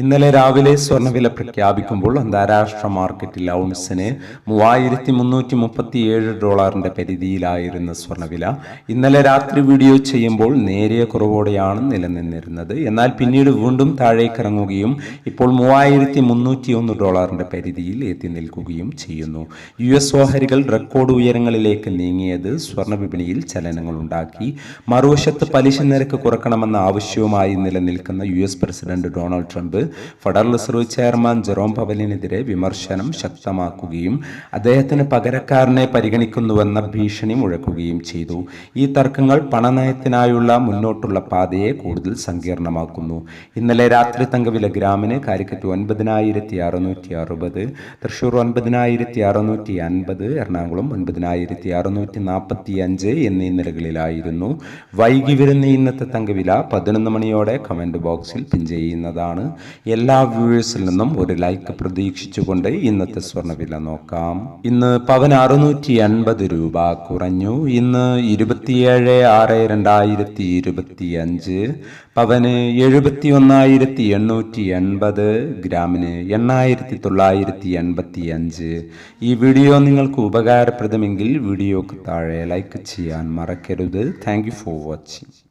ഇന്നലെ രാവിലെ സ്വർണവില പ്രഖ്യാപിക്കുമ്പോൾ അന്താരാഷ്ട്ര മാർക്കറ്റിൽ ഔൺസിന് മൂവായിരത്തി മുന്നൂറ്റി മുപ്പത്തി ഏഴ് ഡോളറിന്റെ പരിധിയിലായിരുന്ന സ്വർണവില ഇന്നലെ രാത്രി വീഡിയോ ചെയ്യുമ്പോൾ നേരിയ കുറവോടെയാണ് നിലനിന്നിരുന്നത്. എന്നാൽ പിന്നീട് വീണ്ടും താഴേക്കിറങ്ങുകയും ഇപ്പോൾ മൂവായിരത്തി മുന്നൂറ്റി ഒന്ന് ഡോളറിന്റെ പരിധിയിൽ എത്തി നിൽക്കുകയും ചെയ്യുന്നു. യു എസ് ഓഹരികൾ റെക്കോർഡ് ഉയരങ്ങളിലേക്ക് നീങ്ങിയത് സ്വർണ വിപണിയിൽ ചലനങ്ങളുണ്ടാക്കി മറുവശത്ത് പലിശ നിരക്ക് കുറക്കണമെന്ന ആവശ്യവുമായി നിലനിൽക്കുന്ന U S president Donald Trump federal reserve chairman Jerome പവലിനെതിരെ വിമർശനം ശക്തമാക്കുകയും അദ്ദേഹത്തിന് പകരക്കാരനെ പരിഗണിക്കുന്നുവെന്ന ഭീഷണി മുഴക്കുകയും ചെയ്തു. ഈ തർക്കങ്ങൾ പണനയത്തിനായുള്ള മുന്നോട്ടുള്ള പാതയെ കൂടുതൽ സങ്കീർണമാക്കുന്നു. ഇന്നലെ രാത്രി തങ്കവില ഗ്രാമിന് കാലിക്കറ്റ് ഒൻപതിനായിരത്തി അറുന്നൂറ്റി അറുപത് തൃശൂർ ഒൻപതിനായിരത്തി അറുന്നൂറ്റി അൻപത് എറണാകുളം ഒൻപതിനായിരത്തി അറുന്നൂറ്റി നാൽപ്പത്തി അഞ്ച് എന്നീ നിലകളിലായിരുന്നു. വൈകി വരുന്ന ഇന്നത്തെ തങ്കവില പതിനൊന്ന് മണിയോടെ കമന്റ് ബോക്സിൽ പിൻ ചെയ്യുന്നതാണ്. എല്ലാ വ്യൂവേഴ്സിൽ നിന്നും ഒരു ലൈക്ക് പ്രതീക്ഷിച്ചുകൊണ്ട് ഇന്നത്തെ സ്വർണവില നോക്കാം. ഇന്ന് പവൻ അറുന്നൂറ്റി എൺപത് രൂപ കുറഞ്ഞു. ഇന്ന് ഇരുപത്തിയേഴ് ആറ് രണ്ടായിരത്തി ഇരുപത്തി അഞ്ച് പവന് എഴുപത്തി ഒന്നായിരത്തി എണ്ണൂറ്റി എൺപത് ഗ്രാമിന് എണ്ണായിരത്തി തൊള്ളായിരത്തി എൺപത്തി അഞ്ച് ഈ വീഡിയോ നിങ്ങൾക്ക് ഉപകാരപ്രദമെങ്കിൽ വീഡിയോക്ക് താഴെ ലൈക്ക് ചെയ്യാൻ മറക്കരുത്. Thank you for watching